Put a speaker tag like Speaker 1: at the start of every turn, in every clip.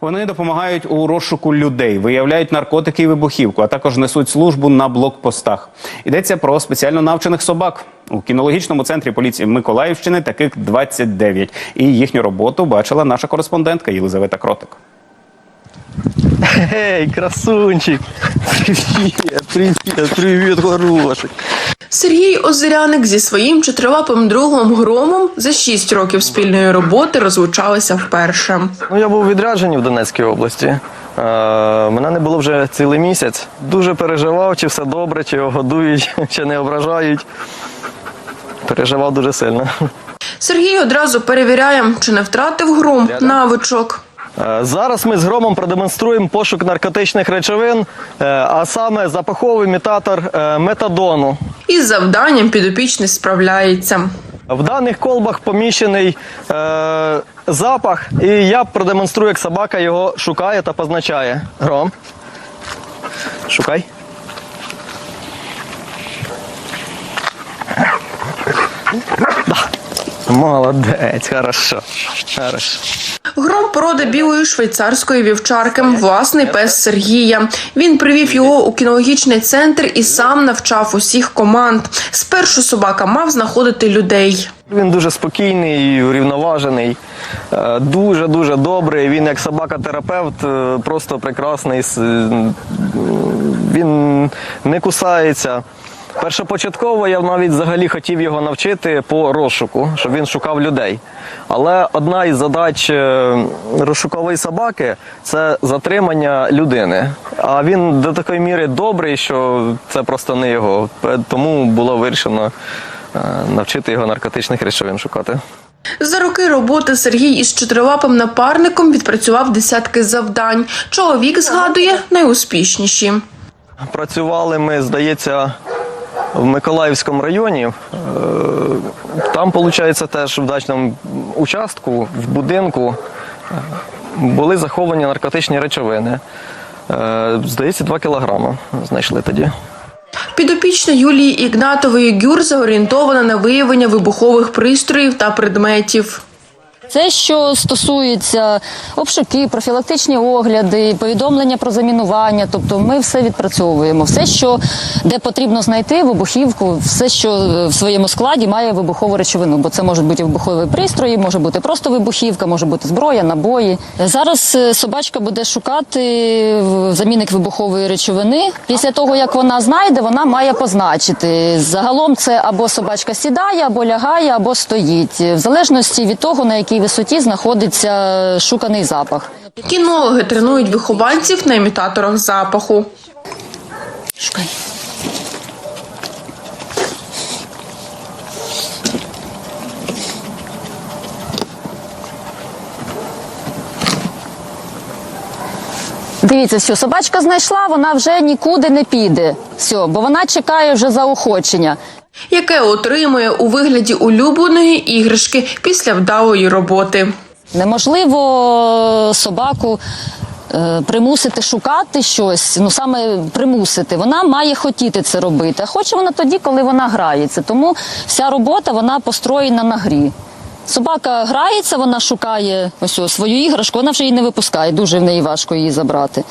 Speaker 1: Вони допомагають у розшуку людей, виявляють наркотики і вибухівку, а також несуть службу на блокпостах. Йдеться про спеціально навчених собак. У кінологічному центрі поліції Миколаївщини таких 29. І їхню роботу бачила наша кореспондентка Єлизавета Кротик.
Speaker 2: Эй, красунчик! Привет, привет, привет, хороший.
Speaker 3: Сергій Озеряник зі своїм чотирилапим другом громом за шість років спільної роботи розлучалися вперше.
Speaker 2: Ну, я був у відрядженні в Донецькій області. Е, мене не було вже цілий місяць. Дуже переживав, чи все добре, чи його годують, чи не ображають. Переживав дуже сильно.
Speaker 3: Сергій одразу перевіряє, чи не втратив гром навичок.
Speaker 2: Е, Зараз ми з громом продемонструємо пошук наркотичних речовин, е, а саме запаховий імітатор метадону.
Speaker 3: Із завданням підопічний справляється.
Speaker 2: В даних колбах поміщений е, запах, і я продемонструю, як собака його шукає та позначає. Гром. Шукай. Молодець, хорошо. Хорошо.
Speaker 3: Гром породи білої швейцарської вівчарки, власний пес Сергія. Він привів його у кінологічний центр і сам навчав усіх команд. Спершу собака мав знаходити людей.
Speaker 2: Він дуже спокійний, урівноважений, е, дуже-дуже добрий. Він як собака-терапевт, е, просто прекрасний. Він не кусається. Першопочатково я навіть взагалі хотів його навчити по розшуку, щоб він шукав людей. Але одна із задач е, розшукової собаки це затримання людини. А він до такої міри добрий, що це просто не його. Тому було вирішено е, навчити його наркотичних речовин шукати.
Speaker 3: За роки роботи Сергій із чотирилапим напарником відпрацював десятки завдань. Чоловік згадує найуспішніші.
Speaker 2: Працювали ми, здається, в Миколаївському районі. Е, Там, виходить, теж в дачному участку, в будинку е, були заховані наркотичні речовини. Е, Здається, 2 кілограми знайшли тоді.
Speaker 3: Підопічна Юлії Ігнатової Гюрза орієнтована на виявлення вибухових пристроїв та предметів.
Speaker 4: Це що стосується обшуки, профілактичні огляди, повідомлення про замінування. Тобто ми все відпрацьовуємо. Все, що де потрібно знайти вибухівку, все, що в своєму складі має вибухову речовину, бо це можуть бути вибухові пристрої, може бути просто вибухівка, може бути зброя, набої. Зараз е, собачка буде шукати в- замінник вибухової речовини. Після того як вона знайде, вона має позначити. Загалом це або собачка сідає, або лягає, або стоїть, в залежності від того на якій висоті знаходиться шуканий запах.
Speaker 3: Кінологи тренують вихованців на імітаторах запаху.
Speaker 4: Шукай. Дивіться, що собачка знайшла, вона вже нікуди не піде. Все, бо вона чекає вже заохочення.
Speaker 3: яке отримує у вигляді улюбленої іграшки після вдалої роботи.
Speaker 4: Неможливо собаку е, примусити шукати щось, ну саме примусити. Вона має хотіти це робити. А хоче вона тоді, коли вона грається. Тому вся робота вона построєна на грі. Собака грається, вона шукає ось свою іграшку, вона вже її не випускає. Дуже в неї важко її забрати.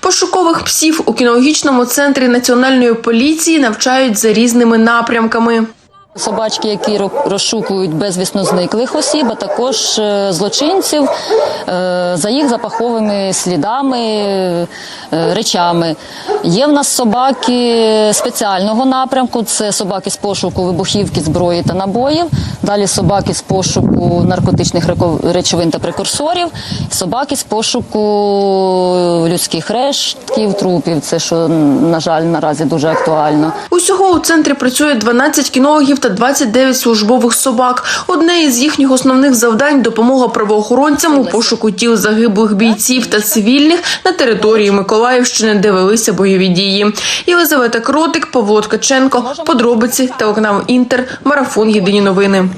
Speaker 3: Пошукових псів у кінологічному центрі національної поліції навчають за різними напрямками.
Speaker 4: Собачки, які розшукують безвісно зниклих осіб, а також е, злочинців е, за їх запаховими слідами, е, речами. Є в нас собаки спеціального напрямку: це собаки з пошуку вибухівки, зброї та набоїв. Далі собаки з пошуку наркотичних речовин та прекурсорів, собаки з пошуку людських рештків, трупів. Це що, на жаль, наразі дуже актуально.
Speaker 3: Усього у центрі працює 12 кінологів та 29 службових собак. Одне із їхніх основних завдань допомога правоохоронцям у пошуку тіл загиблих бійців та цивільних на території Миколаївщини, де велися бойові дії. Єлизавета Кротик, Павло Ткаченко, подробиці телеканал Інтер, марафон Єдині новини.